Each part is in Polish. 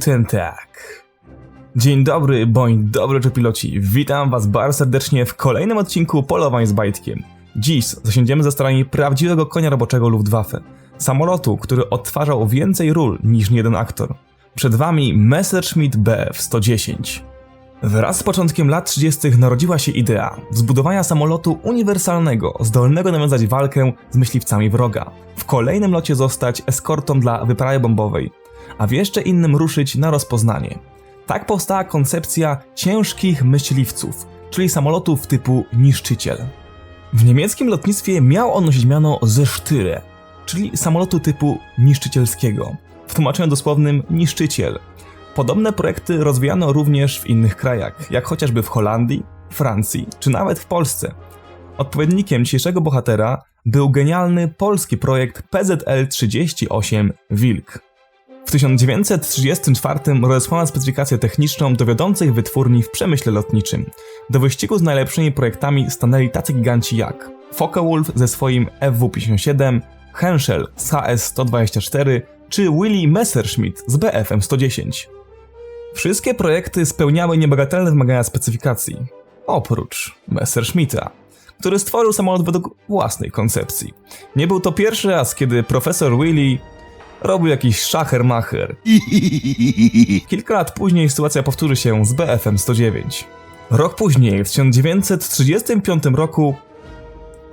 Guten Tag. Dzień dobry, bądź dobry piloci. Witam was bardzo serdecznie w kolejnym odcinku Polowań z Bajtkiem. Dziś zasiądziemy ze strony prawdziwego konia roboczego Luftwaffe. Samolotu, który odtwarzał więcej ról niż jeden aktor. Przed wami Messerschmitt Bf-110. Wraz z początkiem lat 30. narodziła się idea zbudowania samolotu uniwersalnego, zdolnego nawiązać walkę z myśliwcami wroga. W kolejnym locie zostać eskortą dla wyprawy bombowej, a w jeszcze innym ruszyć na rozpoznanie. Tak powstała koncepcja ciężkich myśliwców, czyli samolotów typu niszczyciel. W niemieckim lotnictwie miał on nosić miano ze Sztyre, czyli samolotu typu niszczycielskiego. W tłumaczeniu dosłownym niszczyciel. Podobne projekty rozwijano również w innych krajach, jak chociażby w Holandii, Francji czy nawet w Polsce. Odpowiednikiem dzisiejszego bohatera był genialny polski projekt PZL-38 Wilk. W 1934 rozesłano specyfikację techniczną do wiodących wytwórni w przemyśle lotniczym. Do wyścigu z najlepszymi projektami stanęli tacy giganci jak Focke-Wulf ze swoim FW-57, Henschel z HS-124 czy Willy Messerschmitt z BFM-110. Wszystkie projekty spełniały niebagatelne wymagania specyfikacji, oprócz Messerschmitta, który stworzył samolot według własnej koncepcji. Nie był to pierwszy raz, kiedy profesor Willy robił jakiś szachermacher. Kilka lat później sytuacja powtórzy się z BFM 109. Rok później, w 1935 roku,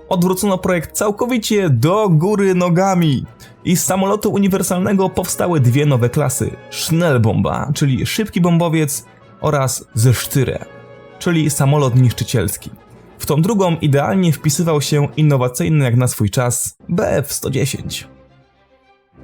odwrócono projekt całkowicie do góry nogami i z samolotu uniwersalnego powstały dwie nowe klasy: Schnellbomba, czyli szybki bombowiec, oraz ze Sztyre, czyli samolot niszczycielski. W tą drugą idealnie wpisywał się innowacyjny jak na swój czas BF-110.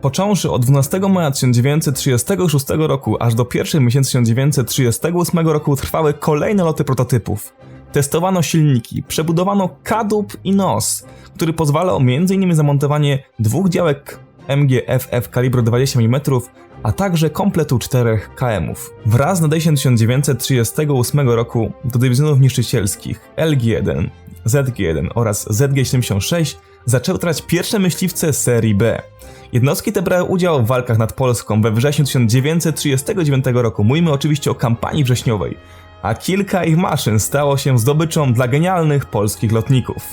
Począwszy od 12 maja 1936 roku aż do pierwszej miesięcy 1938 roku trwały kolejne loty prototypów. Testowano silniki, przebudowano kadłub i nos, który pozwalał m.in. zamontowanie dwóch działek MGFF kalibru 20 mm, a także kompletu czterech KM-ów. Wraz z nadejściem 1938 roku do dywizjonów niszczycielskich LG-1, ZG-1 oraz ZG-76 zaczęły trać pierwsze myśliwce serii B. Jednostki te brały udział w walkach nad Polską we wrześniu 1939 roku. Mówimy oczywiście o kampanii wrześniowej, a kilka ich maszyn stało się zdobyczą dla genialnych polskich lotników.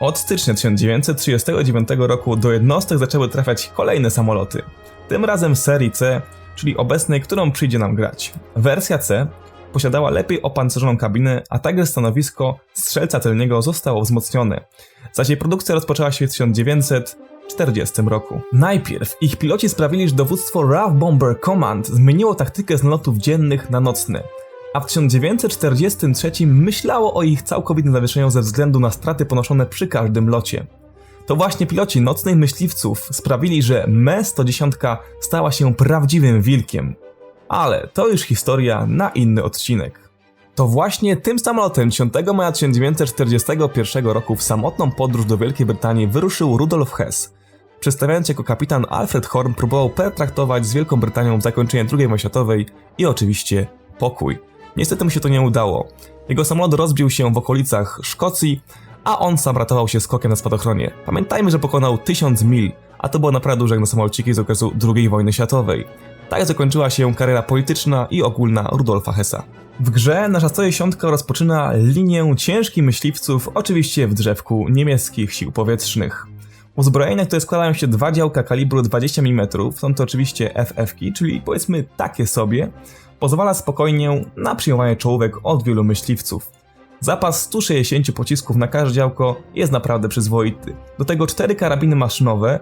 Od stycznia 1939 roku do jednostek zaczęły trafiać kolejne samoloty. Tym razem serii C, czyli obecnej, którą przyjdzie nam grać. Wersja C posiadała lepiej opancerzoną kabinę, a także stanowisko strzelca tylnego zostało wzmocnione, zaś jej produkcja rozpoczęła się w 1940 roku. Najpierw ich piloci sprawili, że dowództwo RAF Bomber Command zmieniło taktykę z nalotów dziennych na nocne, a w 1943 myślało o ich całkowitym zawieszeniu ze względu na straty ponoszone przy każdym locie. To właśnie piloci nocnych myśliwców sprawili, że Me-110 stała się prawdziwym wilkiem. Ale to już historia na inny odcinek. To właśnie tym samolotem 10 maja 1941 roku w samotną podróż do Wielkiej Brytanii wyruszył Rudolf Hess. Przedstawiając jako kapitan Alfred Horn próbował pertraktować z Wielką Brytanią zakończenie II wojny światowej i oczywiście pokój. Niestety mu się to nie udało. Jego samolot rozbił się w okolicach Szkocji, a on sam ratował się skokiem na spadochronie. Pamiętajmy, że pokonał 1000 mil, a to było naprawdę duże jak na samolociki z okresu II wojny światowej. Tak zakończyła się kariera polityczna i ogólna Rudolfa Hessa. W grze nasza 110 rozpoczyna linię ciężkich myśliwców, oczywiście w drzewku niemieckich sił powietrznych. Uzbrojenia, które składają się dwa działka kalibru 20 mm, są to oczywiście FF-ki, czyli powiedzmy takie sobie, pozwala spokojnie na przyjmowanie czołówek od wielu myśliwców. Zapas 160 pocisków na każde działko jest naprawdę przyzwoity. Do tego 4 karabiny maszynowe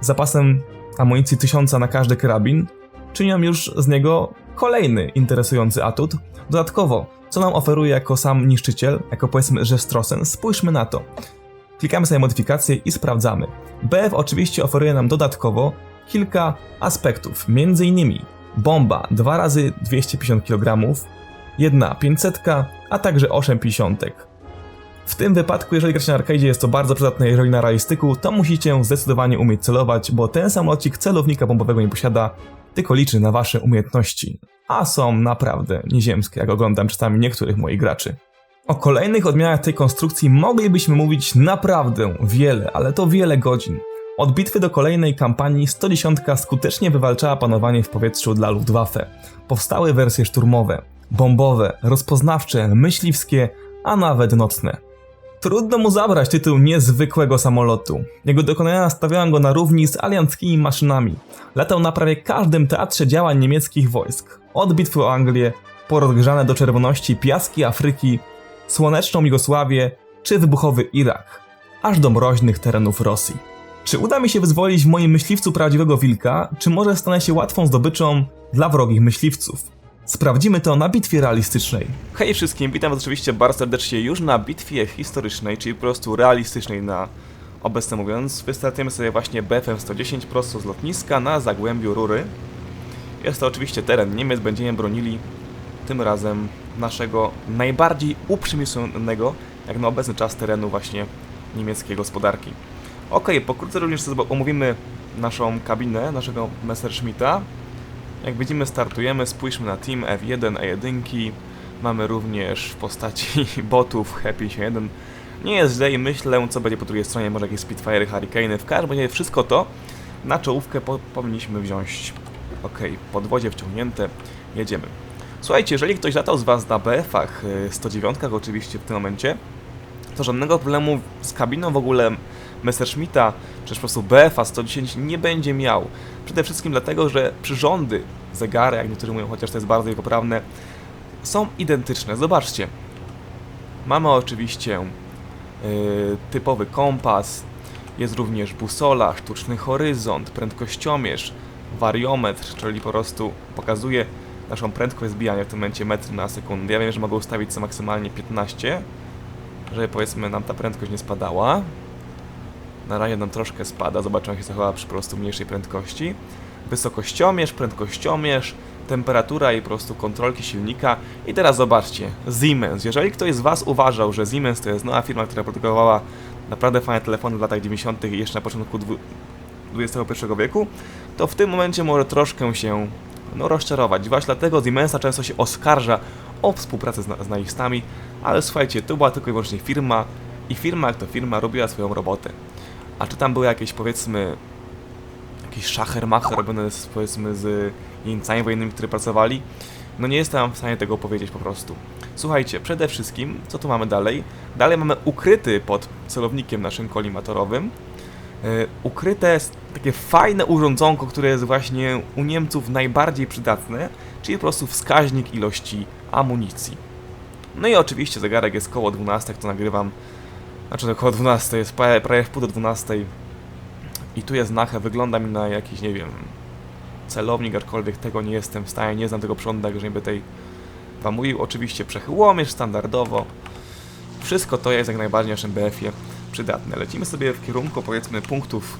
z zapasem amunicji 1000 na każdy karabin czynią już z niego kolejny interesujący atut. Dodatkowo, co nam oferuje jako sam niszczyciel, jako powiedzmy, że Strossen, spójrzmy na to. Klikamy sobie modyfikacje i sprawdzamy. BF oczywiście oferuje nam dodatkowo kilka aspektów, między innymi bomba 2 razy 250 kg, jedna 500, a także 8 piątek. W tym wypadku, jeżeli gracie na arcade, jest to bardzo przydatne, jeżeli na realistyku, to musicie zdecydowanie umieć celować, bo ten samolocik celownika bombowego nie posiada, tylko liczy na wasze umiejętności. A są naprawdę nieziemskie, jak oglądam czasami niektórych moich graczy. O kolejnych odmianach tej konstrukcji moglibyśmy mówić naprawdę wiele, ale to wiele godzin. Od bitwy do kolejnej kampanii 110 skutecznie wywalczała panowanie w powietrzu dla Luftwaffe. Powstały wersje szturmowe, bombowe, rozpoznawcze, myśliwskie, a nawet nocne. Trudno mu zabrać tytuł niezwykłego samolotu. Jego dokonania stawiają go na równi z alianckimi maszynami. Latał na prawie każdym teatrze działań niemieckich wojsk. Od bitwy o Anglię, po rozgrzane do czerwoności piaski Afryki, słoneczną Jugosławię czy wybuchowy Irak, aż do mroźnych terenów Rosji. Czy uda mi się wyzwolić w moim myśliwcu prawdziwego wilka, czy może stanę się łatwą zdobyczą dla wrogich myśliwców? Sprawdzimy to na bitwie realistycznej. Hej wszystkim, witam was oczywiście bardzo serdecznie już na bitwie historycznej, czyli po prostu realistycznej na obecnie mówiąc. Wystartujemy sobie właśnie BFM 110 prosto z lotniska na Zagłębiu Rury. Jest to oczywiście teren Niemiec, będziemy bronili tym razem naszego najbardziej uprzemysłowionego, jak na obecny czas, terenu właśnie niemieckiej gospodarki. Ok, pokrótce również sobie omówimy naszą kabinę, naszego Messerschmitta. Jak widzimy, startujemy, spójrzmy na team F1, E1. Mamy również w postaci botów H51. Nie jest źle i myślę, co będzie po drugiej stronie, może jakieś Spitfire, Hurricane. W każdym razie wszystko to na czołówkę po powinniśmy wziąć. Ok, podwozie wciągnięte, jedziemy. Słuchajcie, jeżeli ktoś latał z Was na BF-ach, y, 109 oczywiście w tym momencie, to żadnego problemu z kabiną w ogóle Messerschmitta, czy też po prostu BF-a 110 nie będzie miał. Przede wszystkim dlatego, że przyrządy, zegary, jak niektórzy mówią, chociaż to jest bardzo niepoprawne, są identyczne. Zobaczcie. Mamy oczywiście yy, typowy kompas, jest również busola, sztuczny horyzont, prędkościomierz, wariometr, czyli po prostu pokazuje naszą prędkość zbijania w tym momencie metr na sekundę. Ja wiem, że mogę ustawić co maksymalnie 15, żeby powiedzmy nam ta prędkość nie spadała. Na razie nam troszkę spada, zobaczymy jak się zachowa przy po prostu mniejszej prędkości. Wysokościomierz, prędkościomierz, temperatura i po prostu kontrolki silnika. I teraz zobaczcie, Siemens. Jeżeli ktoś z Was uważał, że Siemens to jest nowa firma, która produkowała naprawdę fajne telefony w latach 90. i jeszcze na początku XXI wieku, to w tym momencie może troszkę się no, rozczarować. Właśnie dlatego Siemensa często się oskarża o współpracę z naistami, ale słuchajcie, to była tylko i wyłącznie firma i firma jak to firma robiła swoją robotę. A czy tam były jakieś powiedzmy jakieś szachermacher robione z, powiedzmy z jeńcami wojennymi, którzy pracowali? No nie jestem w stanie tego powiedzieć po prostu. Słuchajcie, przede wszystkim, co tu mamy dalej? Dalej mamy ukryty pod celownikiem naszym kolimatorowym yy, ukryte takie fajne urządzonko, które jest właśnie u Niemców najbardziej przydatne, czyli po prostu wskaźnik ilości amunicji. No i oczywiście zegarek jest koło 12, jak to nagrywam. Znaczy to koło 12, jest prawie, prawie w pół do 12. I tu jest nachę, wygląda mi na jakiś, nie wiem, celownik, aczkolwiek tego nie jestem w stanie, nie znam tego prądu, także nie tej wam mówił. Oczywiście przechyłomierz standardowo. Wszystko to jest jak najbardziej w naszym BF-ie przydatne. Lecimy sobie w kierunku, powiedzmy, punktów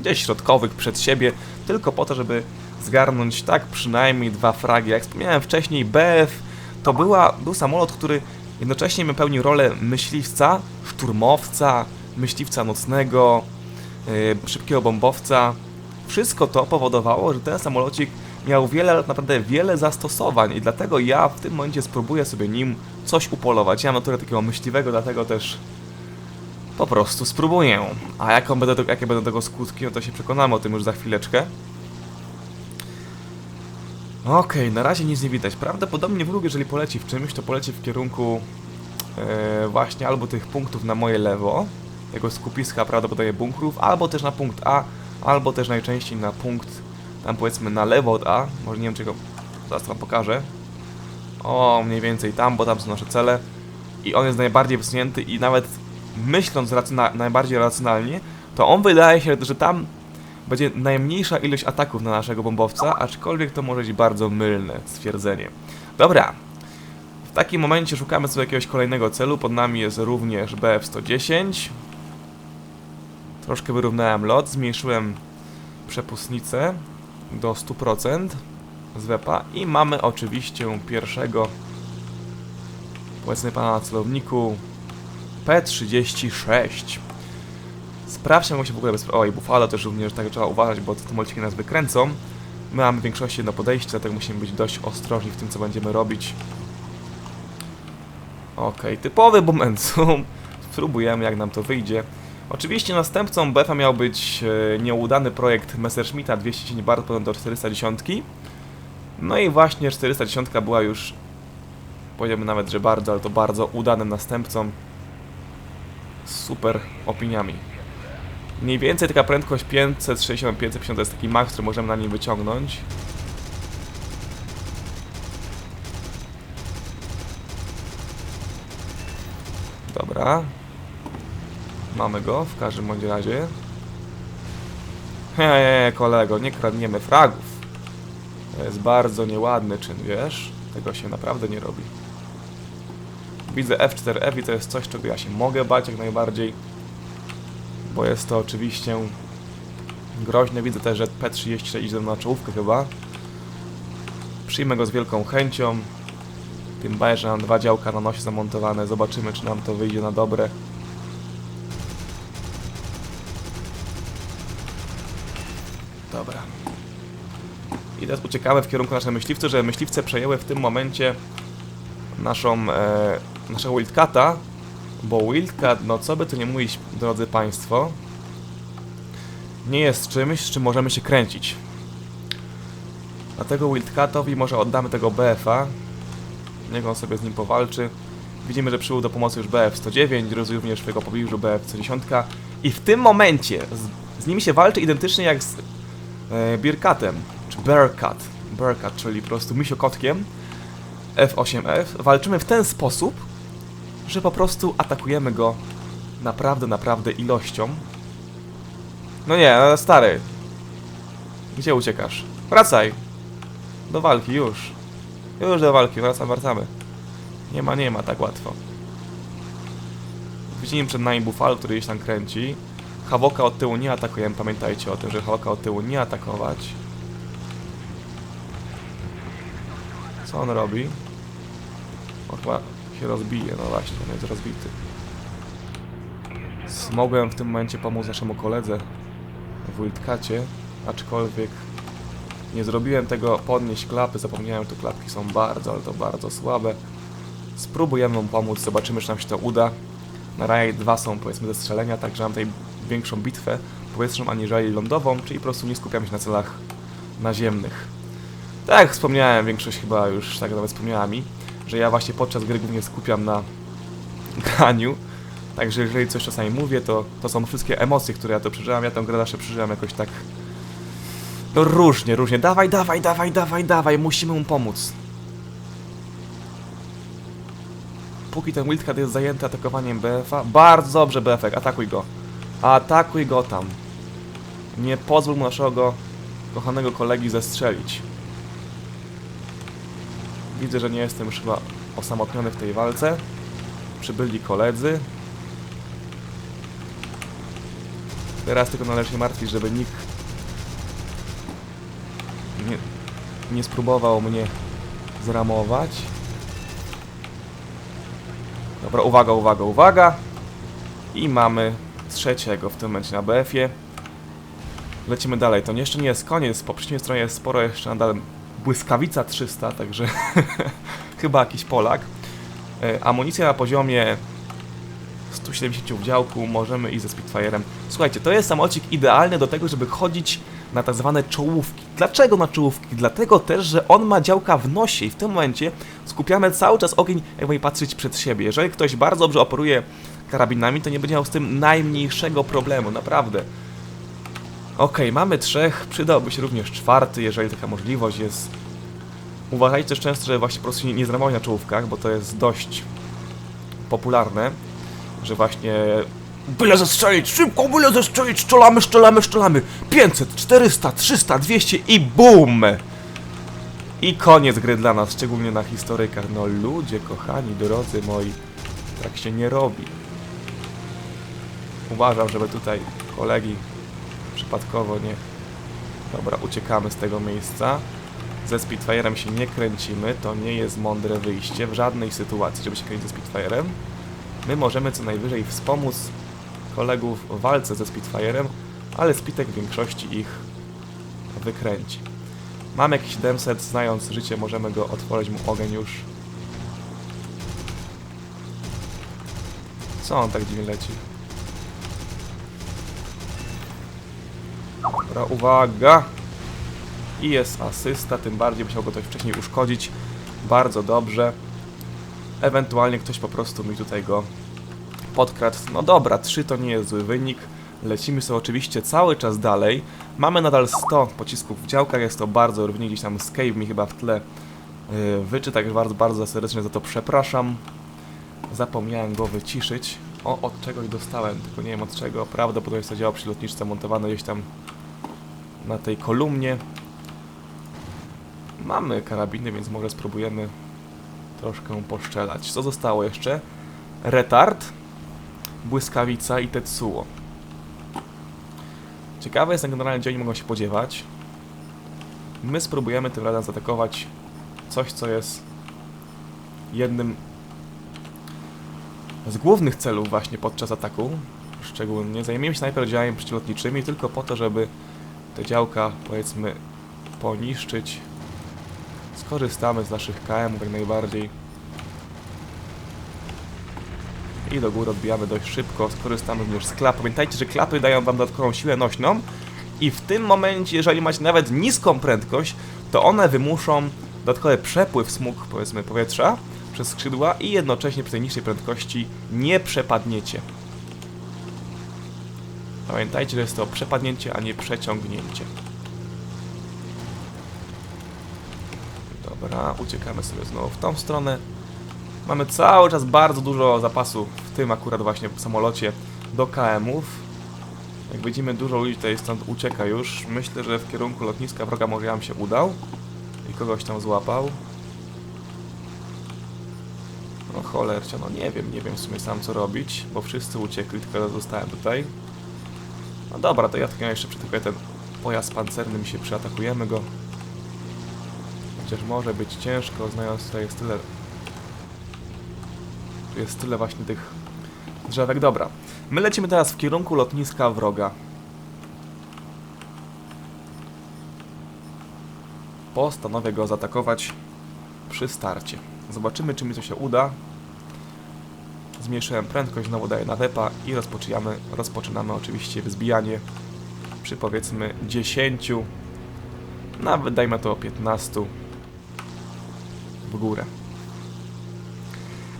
gdzieś środkowych przed siebie, tylko po to, żeby zgarnąć tak przynajmniej dwa fragi. Jak wspomniałem wcześniej, BF to była, był samolot, który jednocześnie pełnił rolę myśliwca, szturmowca, myśliwca nocnego, yy, szybkiego bombowca. Wszystko to powodowało, że ten samolocik miał wiele, naprawdę wiele zastosowań i dlatego ja w tym momencie spróbuję sobie nim coś upolować. Ja mam naturę takiego myśliwego, dlatego też po prostu spróbuję. A jaką będę, jakie będą tego skutki, no to się przekonamy o tym już za chwileczkę. Okej, na razie nic nie widać. Prawdopodobnie wróg, jeżeli poleci w czymś, to poleci w kierunku e, właśnie albo tych punktów na moje lewo, jego skupiska prawdopodobnie bunkrów, albo też na punkt A, albo też najczęściej na punkt, tam powiedzmy na lewo od A, może nie wiem czego, zaraz wam pokażę. O, mniej więcej tam, bo tam są nasze cele. I on jest najbardziej wysunięty i nawet myśląc racjona- najbardziej racjonalnie, to on wydaje się, że tam będzie najmniejsza ilość ataków na naszego bombowca, aczkolwiek to może być bardzo mylne stwierdzenie. Dobra. W takim momencie szukamy sobie jakiegoś kolejnego celu. Pod nami jest również BF-110. Troszkę wyrównałem lot, zmniejszyłem przepustnicę do 100% z wepa i mamy oczywiście pierwszego powiedzmy pana na celowniku P36. Sprawdźmy mu się w ogóle bez... Oj, Buffalo też również tak trzeba uważać, bo te samolociki nas wykręcą. My mamy w większości jedno podejście, dlatego musimy być dość ostrożni w tym, co będziemy robić. Okej, typowy momentum. Spróbujemy, jak nam to wyjdzie. Oczywiście następcą BFA miał być e, nieudany projekt Messerschmitta 210 bar do 410. No i właśnie 410 była już, powiedziałbym nawet, że bardzo, ale to bardzo udanym następcą z super opiniami. Mniej więcej taka prędkość 560-550 to jest taki max, który możemy na nim wyciągnąć. Dobra. Mamy go w każdym bądź razie. Hehe, kolego, nie kradniemy fragów. To jest bardzo nieładny czyn, wiesz? Tego się naprawdę nie robi. Widzę F4F i to jest coś, czego ja się mogę bać jak najbardziej. Bo jest to oczywiście groźne. Widzę też, że P36 idzie na czołówkę chyba. Przyjmę go z wielką chęcią. Tym bardziej, że mam dwa działka na nosie zamontowane. Zobaczymy, czy nam to wyjdzie na dobre. Dobra. I teraz uciekamy w kierunku naszej myśliwcy, że myśliwce przejęły w tym momencie naszą, e, naszego Wildcata, bo Wildcat, no co by tu nie mówić, drodzy Państwo, nie jest czymś, z czym możemy się kręcić. Dlatego Wildcatowi może oddamy tego BF-a, niech on sobie z nim powalczy. Widzimy, że przybył do pomocy już BF-109, rozumiem również w jego pobliżu BF-110 i w tym momencie z, z nimi się walczy identycznie jak z e, Bearcatem, czy Bearcat, Bearcat, czyli po prostu misiokotkiem F8F. Walczymy w ten sposób, że po prostu atakujemy go naprawdę, naprawdę ilością. No nie, stary. Gdzie uciekasz? Wracaj. Do walki, już. Już do walki, wracam, wracamy. Nie ma, nie ma, tak łatwo. Widzimy przed nami Buffalo, który gdzieś tam kręci. Hawoka od tyłu nie atakujemy, pamiętajcie o tym, że Hawoka od tyłu nie atakować. Co on robi? O, chyba się rozbije, no właśnie, on jest rozbity. Mogłem w tym momencie pomóc naszemu koledze w Wildcacie, aczkolwiek nie zrobiłem tego podnieść klapy, zapomniałem, tu klapki są bardzo, ale to bardzo słabe. Spróbujemy mu pomóc, zobaczymy, czy nam się to uda. Na razie dwa są powiedzmy ze strzelenia, także mam tutaj większą bitwę powietrzną aniżeli lądową, czyli po prostu nie skupiam się na celach naziemnych. Tak jak wspomniałem, większość chyba już tak nawet wspomniała mi, że ja właśnie podczas gry głównie skupiam na graniu. Także jeżeli coś czasami mówię, to, to są wszystkie emocje, które ja to przeżywam. Ja tę grę zawsze przeżywam jakoś tak... No różnie, różnie. Dawaj, dawaj, dawaj, dawaj, dawaj, musimy mu pomóc. Póki ten Wildcat jest zajęty atakowaniem BF-a, bardzo dobrze BF, atakuj go. Atakuj go tam. Nie pozwól mu naszego kochanego kolegi zestrzelić. Widzę, że nie jestem już chyba osamotniony w tej walce. Przybyli koledzy. Teraz tylko należy się martwić, żeby nikt nie, nie spróbował mnie zramować. Dobra, uwaga, uwaga, uwaga. I mamy trzeciego w tym momencie na BF-ie. Lecimy dalej. To jeszcze nie jest koniec. Po przeciwnej stronie jest sporo jeszcze nadal błyskawica 300, także chyba jakiś Polak. E, Amunicja na poziomie 170 w działku, możemy iść ze Spitfire'em. Słuchajcie, to jest samolocik idealny do tego, żeby chodzić na tak zwane czołówki. Dlaczego na czołówki? Dlatego też, że on ma działka w nosie i w tym momencie skupiamy cały czas ogień, jakby patrzeć przed siebie. Jeżeli ktoś bardzo dobrze operuje karabinami, to nie będzie miał z tym najmniejszego problemu, naprawdę. Okej, mamy trzech, przydałby się również czwarty, jeżeli taka możliwość jest. Uważajcie też często, że właśnie po prostu nie, zramować na czołówkach, bo to jest dość popularne, że właśnie byle zestrzelić, szybko byle zestrzelić, szczelamy, szczelamy, szczelamy, 500, 400, 300, 200 i BUM! I koniec gry dla nas, szczególnie na historykach. No ludzie, kochani, drodzy moi, tak się nie robi. Uważam, żeby tutaj kolegi przypadkowo nie... Dobra, uciekamy z tego miejsca. Ze Spitfire'em się nie kręcimy, to nie jest mądre wyjście w żadnej sytuacji, żeby się kręcić ze Spitfire'em. My możemy co najwyżej wspomóc kolegów w walce ze Spitfire'em, ale Spitek w większości ich wykręci. Mamy jakiś demset, znając życie możemy go otworzyć mu ogień już. Co on tak dziwnie leci? Dobra, uwaga. I jest asysta, tym bardziej musiał go ktoś wcześniej uszkodzić. Bardzo dobrze. Ewentualnie ktoś po prostu mi tutaj go podkradł. No dobra, 3 to nie jest zły wynik. Lecimy sobie oczywiście cały czas dalej. Mamy nadal 100 pocisków w działkach, jest to bardzo równie, gdzieś tam Escape mi chyba w tle yy, wyczy, także bardzo, bardzo serdecznie za to przepraszam. Zapomniałem go wyciszyć. O, od czegoś dostałem, tylko nie wiem od czego. Prawdopodobnie jest to działo przy lotniczce montowane gdzieś tam na tej kolumnie. Mamy karabiny, więc może spróbujemy troszkę poszczelać. Co zostało jeszcze? Retard, błyskawica i Tetsuo. Ciekawe jest generalnie, gdzie oni mogą się podziewać. My spróbujemy tym razem zaatakować coś, co jest jednym z głównych celów właśnie podczas ataku. Szczególnie zajmiemy się najpierw działami przeciwlotniczymi, tylko po to, żeby te działka, powiedzmy, poniszczyć. Skorzystamy z naszych KM jak najbardziej. I do góry odbijamy dość szybko, skorzystamy również z klap. Pamiętajcie, że klapy dają wam dodatkową siłę nośną i w tym momencie, jeżeli macie nawet niską prędkość, to one wymuszą dodatkowy przepływ smug, powiedzmy, powietrza przez skrzydła i jednocześnie przy tej niższej prędkości nie przepadniecie. Pamiętajcie, że jest to przepadnięcie, a nie przeciągnięcie. Dobra, uciekamy sobie znowu w tą stronę. Mamy cały czas bardzo dużo zapasu, w tym akurat właśnie w samolocie, do KM-ów. Jak widzimy, dużo ludzi tutaj stąd ucieka już. Myślę, że w kierunku lotniska wroga może nam się udał i kogoś tam złapał. No cholercia, no nie wiem, nie wiem w sumie sam co robić, bo wszyscy uciekli, tylko ja zostałem tutaj. No dobra, to ja tylko jeszcze przytykuję ten pojazd pancerny, mi się przyatakujemy go. Chociaż może być ciężko, znając tutaj jest tyle... Tu jest tyle właśnie tych drzewek. Dobra, my lecimy teraz w kierunku lotniska wroga. Postanowię go zaatakować przy starcie. Zobaczymy, czy mi to się uda. Zmniejszyłem prędkość, znowu daję na depa i rozpoczynamy, rozpoczynamy oczywiście wzbijanie przy powiedzmy 10, nawet dajmy to 15 w górę.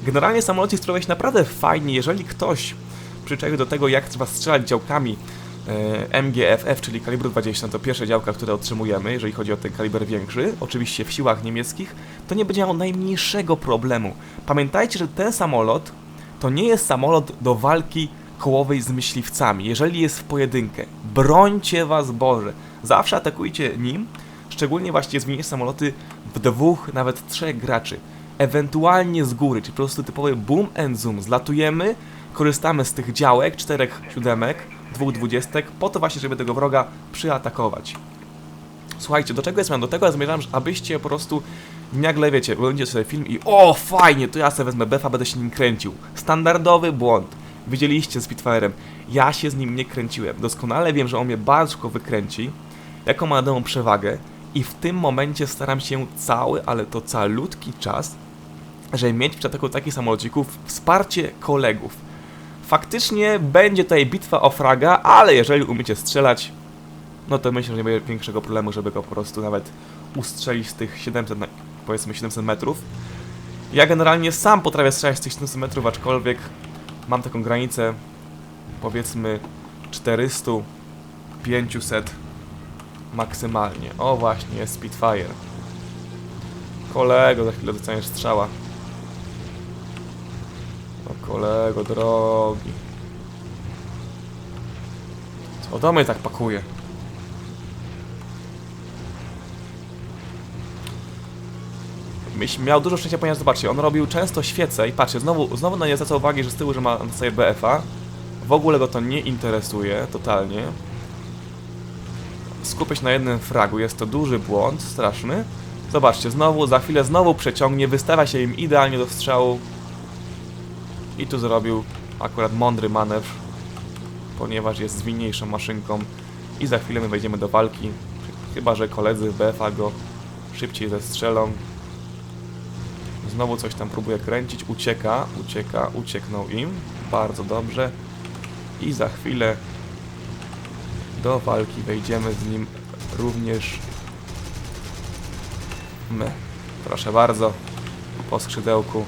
Generalnie samolot jest się naprawdę fajnie, jeżeli ktoś przyczaił do tego, jak trzeba strzelać działkami e, MGFF, czyli kalibru 20, to pierwsze działka, które otrzymujemy, jeżeli chodzi o ten kaliber większy, oczywiście w siłach niemieckich, to nie będzie miał najmniejszego problemu. Pamiętajcie, że ten samolot to nie jest samolot do walki kołowej z myśliwcami, jeżeli jest w pojedynkę. Brońcie was Boże. Zawsze atakujcie nim, szczególnie właśnie zwinięcie samoloty w dwóch, nawet trzech graczy. Ewentualnie z góry, czyli po prostu typowy boom and zoom. Zlatujemy, korzystamy z tych działek, czterech siódemek, dwóch dwudziestek, po to właśnie, żeby tego wroga przyatakować. Słuchajcie, do czego ja? Do tego ja zmierzam, abyście po prostu nagle, wiecie, oglądacie sobie film i o, fajnie, to ja sobie wezmę befa, będę się nim kręcił. Standardowy błąd. Widzieliście z Spitfire'em. Ja się z nim nie kręciłem. Doskonale wiem, że on mnie bardzo wykręci, jaką ma daną przewagę i w tym momencie staram się cały, ale to calutki czas, żeby mieć w przypadku takich samolocików wsparcie kolegów. Faktycznie będzie tutaj bitwa o fraga, ale jeżeli umiecie strzelać, no to myślę, że nie będzie większego problemu, żeby go po prostu nawet ustrzelić z tych 700, me- powiedzmy 700 metrów. Ja generalnie sam potrafię strzelać z tych 700 metrów, aczkolwiek mam taką granicę, powiedzmy 400, 500 maksymalnie. O właśnie, jest Spitfire. Kolego, za chwilę dostaniesz strzała. O kolego drogi. Co mnie tak pakuje? Miał dużo szczęścia, ponieważ zobaczcie, on robił często świece i patrzcie, znowu, znowu na nie zwraca uwagi, że z tyłu, że ma na sobie BF-a. W ogóle go to nie interesuje, totalnie. Skupię się na jednym fragu, jest to duży błąd, straszny. Zobaczcie, znowu, za chwilę znowu przeciągnie, wystawia się im idealnie do strzału. I tu zrobił akurat mądry manewr, ponieważ jest zwinniejszą maszynką i za chwilę my wejdziemy do walki. Chyba, że koledzy w BFA go szybciej zestrzelą. Znowu coś tam próbuje kręcić, ucieka, ucieka, ucieknął im. Bardzo dobrze. I za chwilę do walki wejdziemy z nim również my. Proszę bardzo, po skrzydełku.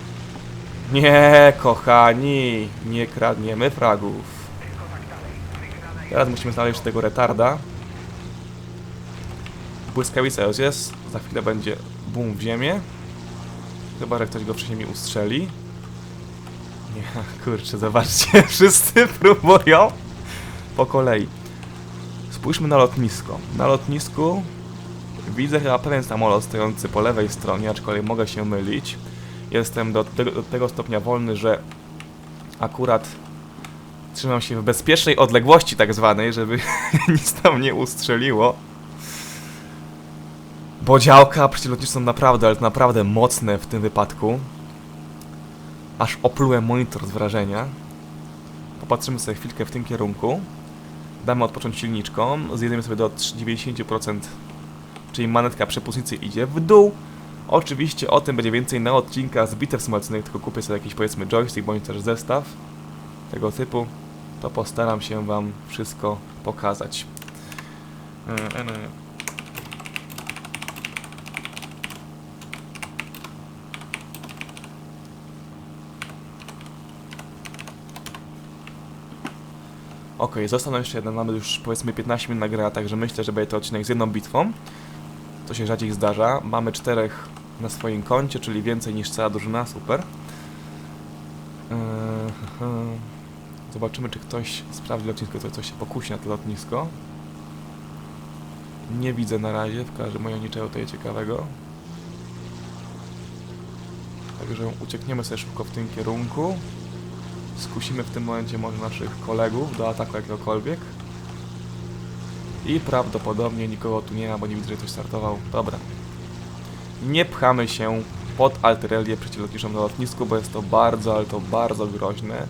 Nie, kochani, nie kradniemy fragów. Teraz musimy znaleźć tego retarda. Błyskawica już jest, za chwilę będzie bum w ziemię. Chyba, że ktoś go wcześniej mi ustrzeli. Nie, kurczę, zobaczcie, wszyscy próbują po kolei. Spójrzmy na lotnisko. Na lotnisku widzę chyba pewien samolot stojący po lewej stronie, aczkolwiek mogę się mylić. Jestem do do tego stopnia wolny, że akurat trzymam się w bezpiecznej odległości tak zwanej, żeby nic tam nie ustrzeliło. Bo działka przeciwlotnicze są naprawdę, ale to naprawdę mocne w tym wypadku. Aż oplułem monitor z wrażenia. Popatrzymy sobie chwilkę w tym kierunku. Damy odpocząć silniczkom. Zjedziemy sobie do 90%, czyli manetka przepustnicy idzie w dół. Oczywiście o tym będzie więcej na odcinkach z bitew symulacyjnych, tylko kupię sobie jakiś powiedzmy joystick bądź też zestaw tego typu. To postaram się wam wszystko pokazać. E, e, Okej, został nam jeszcze jeden, mamy już powiedzmy 15 minut nagrania, także myślę, że będzie to odcinek z jedną bitwą. To się rzadziej zdarza. Mamy czterech na swoim koncie, czyli więcej niż cała drużyna, super. Eee. Zobaczymy, czy ktoś sprawdzi lotnisko, to coś się pokusi na to lotnisko. Nie widzę na razie, w każdym razie niczego tutaj ciekawego. Także uciekniemy sobie szybko w tym kierunku. Skusimy w tym momencie może naszych kolegów do ataku jakiegokolwiek. I prawdopodobnie nikogo tu nie ma, bo nie widzę, że ktoś startował. Dobra. Nie pchamy się pod artylerię przeciwlotniczą na lotnisku, bo jest to bardzo, ale to bardzo groźne.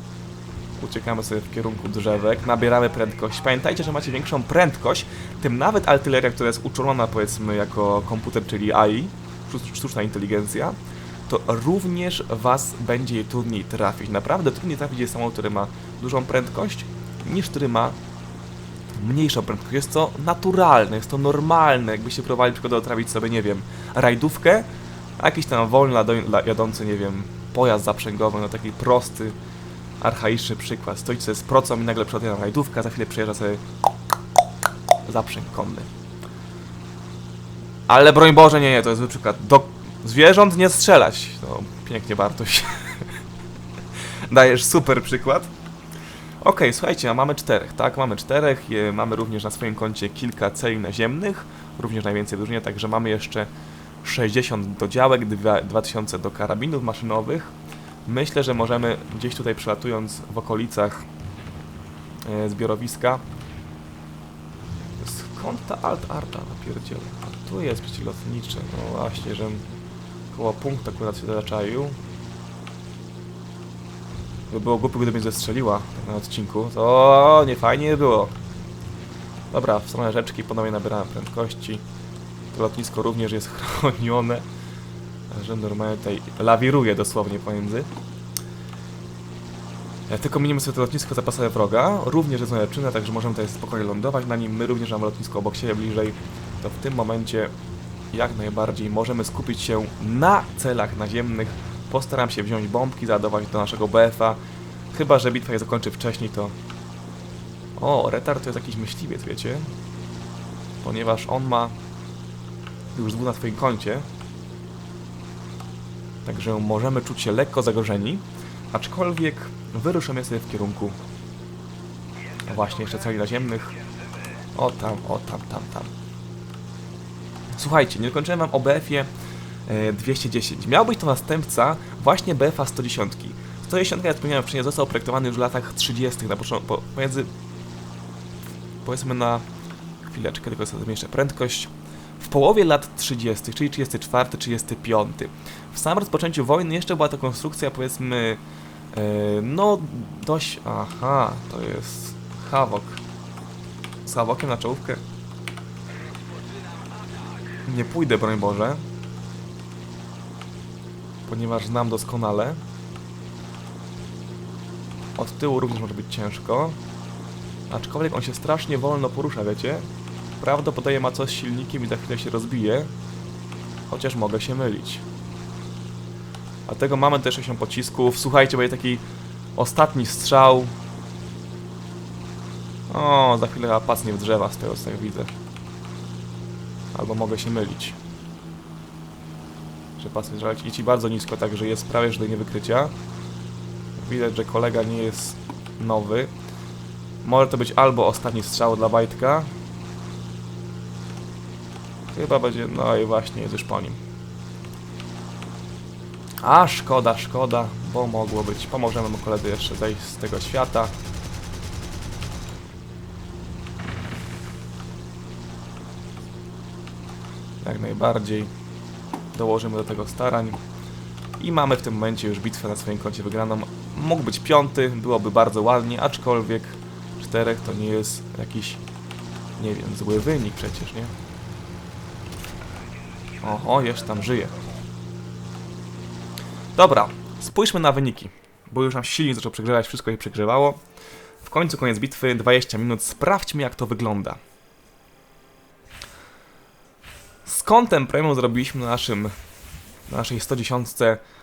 Uciekamy sobie w kierunku drzewek, nabieramy prędkość. Pamiętajcie, że macie większą prędkość, tym nawet artyleria, która jest uczulona powiedzmy jako komputer, czyli AI, sztuc- sztuczna inteligencja, to również was będzie trudniej trafić. Naprawdę trudniej trafić jest samolot, który ma dużą prędkość, niż który ma mniejszą prędkość. Jest to naturalne, jest to normalne. Jakbyście próbowali przykładowo trafić sobie, nie wiem, rajdówkę, a jakiś tam la- jadący, nie wiem, pojazd zaprzęgowy, no taki prosty, archaiczny przykład. Stoicie sobie z procą i nagle przelatuje rajdówka, za chwilę przyjeżdża sobie zaprzęg konny. Ale broń Boże, nie, nie, to jest zły przykład. Do zwierząt nie strzelać. No, pięknie Bartoś. Dajesz super przykład. Okej, słuchajcie, a mamy czterech, tak? Mamy czterech, mamy również na swoim koncie kilka celi naziemnych, również najwięcej drużynie, także mamy jeszcze 60 do działek, dwa- 2000 do karabinów maszynowych. Myślę, że możemy gdzieś tutaj przelatując w okolicach e, zbiorowiska. Skąd ta alt arta napierdziela? A tu jest przeciwlotnicze, no właśnie, że koło punktu akurat się zaczaił. By było głupio, gdyby mnie zestrzeliła tak na odcinku, to nie fajnie było. Dobra, w stronę rzeczki ponownie nabierałem prędkości. To lotnisko również jest chronione. Że normalnie tutaj lawiruje dosłownie pomiędzy. E, Tylko minimy sobie to lotnisko zapasowe wroga. Również jest leczone, także możemy tutaj spokojnie lądować na nim. My również mamy lotnisko obok siebie bliżej. To w tym momencie jak najbardziej możemy skupić się na celach naziemnych. Postaram się wziąć bombki, załadować do naszego BF-a. Chyba, że bitwa się zakończy wcześniej, to... O, retard to jest jakiś myśliwiec, wiecie? Ponieważ on ma już dwóch na swoim koncie. Także możemy czuć się lekko zagrożeni. Aczkolwiek wyruszymy sobie w kierunku właśnie jeszcze celi naziemnych. O tam, o tam, tam, tam. Słuchajcie, nie dokończyłem wam o BF-ie e, 210. Miał być to następca właśnie BF-a 110. 110, jak wspomniałem wcześniej, został projektowany już w latach 30. na początku, po, pomiędzy powiedzmy na chwileczkę, tylko sobie zmniejszę prędkość. W połowie lat 30., czyli 34, 35. W samym rozpoczęciu wojny jeszcze była to konstrukcja, powiedzmy, e, no dość... Aha, to jest Havok. Z Havokiem na czołówkę nie pójdę, broń Boże. Ponieważ znam doskonale. Od tyłu również może być ciężko. Aczkolwiek on się strasznie wolno porusza, wiecie? Prawdopodobnie ma coś z silnikiem i za chwilę się rozbije. Chociaż mogę się mylić. Dlatego mamy też 8 pocisków. Słuchajcie, będzie taki ostatni strzał. O, za chwilę chyba pasnie w drzewa z tego co widzę. Albo mogę się mylić. Że drzewa leci bardzo nisko, także jest prawie że do niewykrycia. Widać, że kolega nie jest nowy. Może to być albo ostatni strzał dla Wajtka. Chyba będzie, no i właśnie jest już po nim. A, szkoda, szkoda, bo mogło być. Pomożemy mu koledze jeszcze zejść z tego świata. Jak najbardziej dołożymy do tego starań. I mamy w tym momencie już bitwę na swoim koncie wygraną. Mógł być piąty, byłoby bardzo ładnie, aczkolwiek czterech to nie jest jakiś, nie wiem, zły wynik przecież, nie? Oho, jeszcze tam żyje. Dobra, spójrzmy na wyniki, bo już nam silnik zaczął przegrzewać, wszystko się przegrzewało. W końcu koniec bitwy, 20 minut, sprawdźmy jak to wygląda. Z kątem premium zrobiliśmy na naszym na naszej 110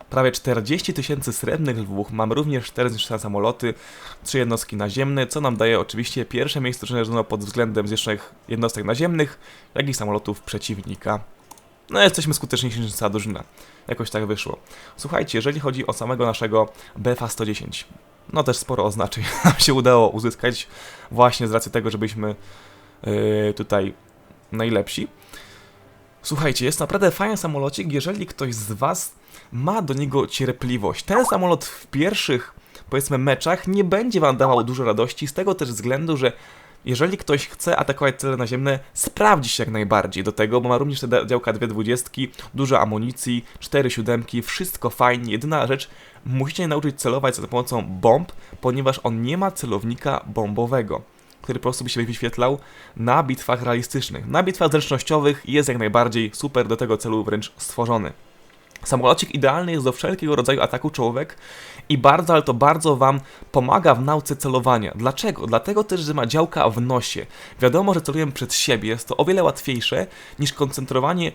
prawie 40 tysięcy srebrnych lwów. Mamy również 4 zniszczone samoloty, 3 jednostki naziemne, co nam daje oczywiście pierwsze miejsce drużyny pod względem zniszczonych jednostek naziemnych, jak i samolotów przeciwnika. No jesteśmy skuteczniejsi niż cała drużyna. Jakoś tak wyszło. Słuchajcie, jeżeli chodzi o samego naszego BFA 110, no też sporo oznaczeń nam się udało uzyskać właśnie z racji tego, że byliśmy yy, tutaj najlepsi. Słuchajcie, jest naprawdę fajny samolocik, jeżeli ktoś z Was ma do niego cierpliwość. Ten samolot w pierwszych, powiedzmy, meczach nie będzie Wam dawał dużo radości, z tego też względu, że jeżeli ktoś chce atakować cele naziemne, sprawdzi się jak najbardziej do tego, bo ma również te działka dwie dwudziestki, dużo amunicji, cztery siódemki, wszystko fajnie. Jedyna rzecz, musicie nauczyć celować za pomocą bomb, ponieważ on nie ma celownika bombowego który po prostu by się wyświetlał na bitwach realistycznych. Na bitwach zręcznościowych jest jak najbardziej super do tego celu wręcz stworzony. Samolocik idealny jest do wszelkiego rodzaju ataku czołówek i bardzo, ale to bardzo Wam pomaga w nauce celowania. Dlaczego? Dlatego też, że ma działka w nosie. Wiadomo, że celujemy przed siebie, jest to o wiele łatwiejsze niż koncentrowanie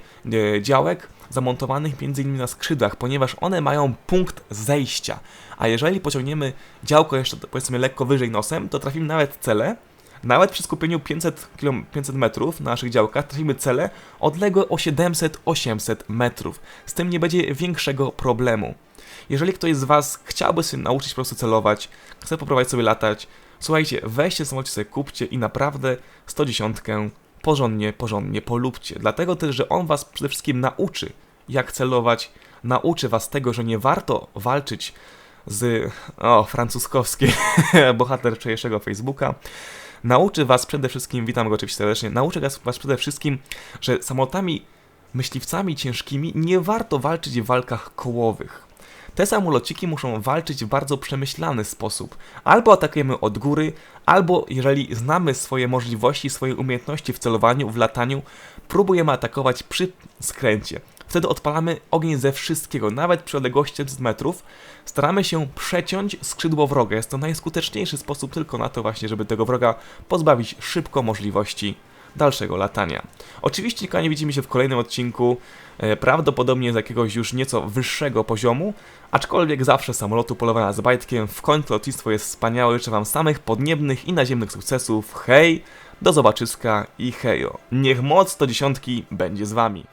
e, działek zamontowanych m.in. na skrzydłach, ponieważ one mają punkt zejścia. A jeżeli pociągniemy działko jeszcze powiedzmy lekko wyżej nosem, to trafimy nawet cele, nawet przy skupieniu 500, km, 500 metrów na naszych działkach trafimy cele odległe o 700-800 metrów. Z tym nie będzie większego problemu. Jeżeli ktoś z Was chciałby się nauczyć po prostu celować, chce poprowadzić sobie latać, słuchajcie, weźcie samolocie sobie kupcie i naprawdę 110 porządnie, porządnie polubcie. Dlatego też, że on Was przede wszystkim nauczy, jak celować, nauczy Was tego, że nie warto walczyć z, o, francuskowski bohater wczorajszego Facebooka, nauczy Was przede wszystkim, witam go oczywiście serdecznie, nauczy Was przede wszystkim, że samolotami myśliwcami ciężkimi nie warto walczyć w walkach kołowych. Te samolociki muszą walczyć w bardzo przemyślany sposób. Albo atakujemy od góry, albo jeżeli znamy swoje możliwości, swoje umiejętności w celowaniu, w lataniu, próbujemy atakować przy skręcie. Wtedy odpalamy ogień ze wszystkiego, nawet przy odległości 100 metrów. Staramy się przeciąć skrzydło wroga. Jest to najskuteczniejszy sposób tylko na to właśnie, żeby tego wroga pozbawić szybko możliwości dalszego latania. Oczywiście, kochani, widzimy się w kolejnym odcinku, e, prawdopodobnie z jakiegoś już nieco wyższego poziomu, aczkolwiek zawsze samolotu polowania z bajtkiem, w końcu lotnictwo jest wspaniałe, życzę Wam samych podniebnych i naziemnych sukcesów, hej, do zobaczyska i hejo. Niech moc 110 będzie z Wami.